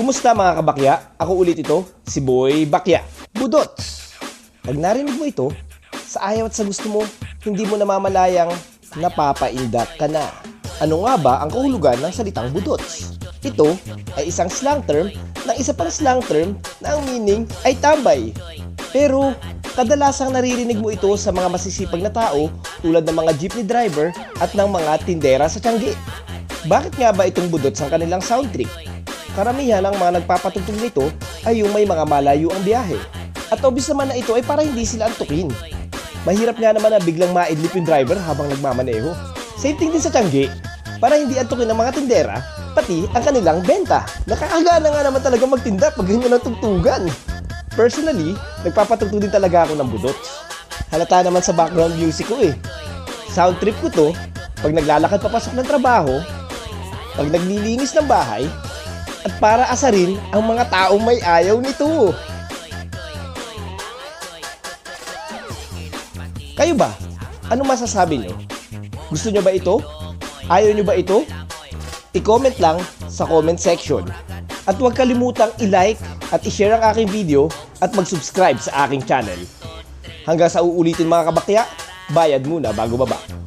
Kumusta mga kabakya? Ako ulit ito, si Boy Bakya. Budots! Pag narinig mo ito, sa ayaw at sa gusto mo, hindi mo namamalayang napapaindak ka na. Ano nga ba ang kahulugan ng salitang budots? Ito ay isang slang term ng isa pang slang term na ang meaning ay tambay. Pero kadalasang naririnig mo ito sa mga masisipag na tao tulad ng mga jeepney driver at ng mga tindera sa Tiangge. Bakit nga ba itong budots ang kanilang sound trick? Karamihan ng mga nagpapatugtog nito ay yung may mga malayo ang biyahe. At obvious naman na ito ay para hindi sila antukin. Mahirap nga naman na biglang maidlip yung driver habang nagmamaneho. Same thing din sa Tiangge, para hindi antukin ng mga tindera, pati ang kanilang benta. Nakakagana nga naman talaga magtinda pag ganyan ang tugtugan. Personally, nagpapatugtog din talaga ako ng budots. Halata naman sa background music ko eh. Sound trip ko to, pag naglalakad papasok ng trabaho, pag naglilinis ng bahay, at para asarin ang mga taong may ayaw nito. Kayo ba? Ano masasabi nyo? Gusto nyo ba ito? Ayaw nyo ba ito? I-comment lang sa comment section. At huwag kalimutang i-like at i-share ang aking video at mag-subscribe sa aking channel. Hanggang sa uulitin mga kabakya, bayad muna bago baba.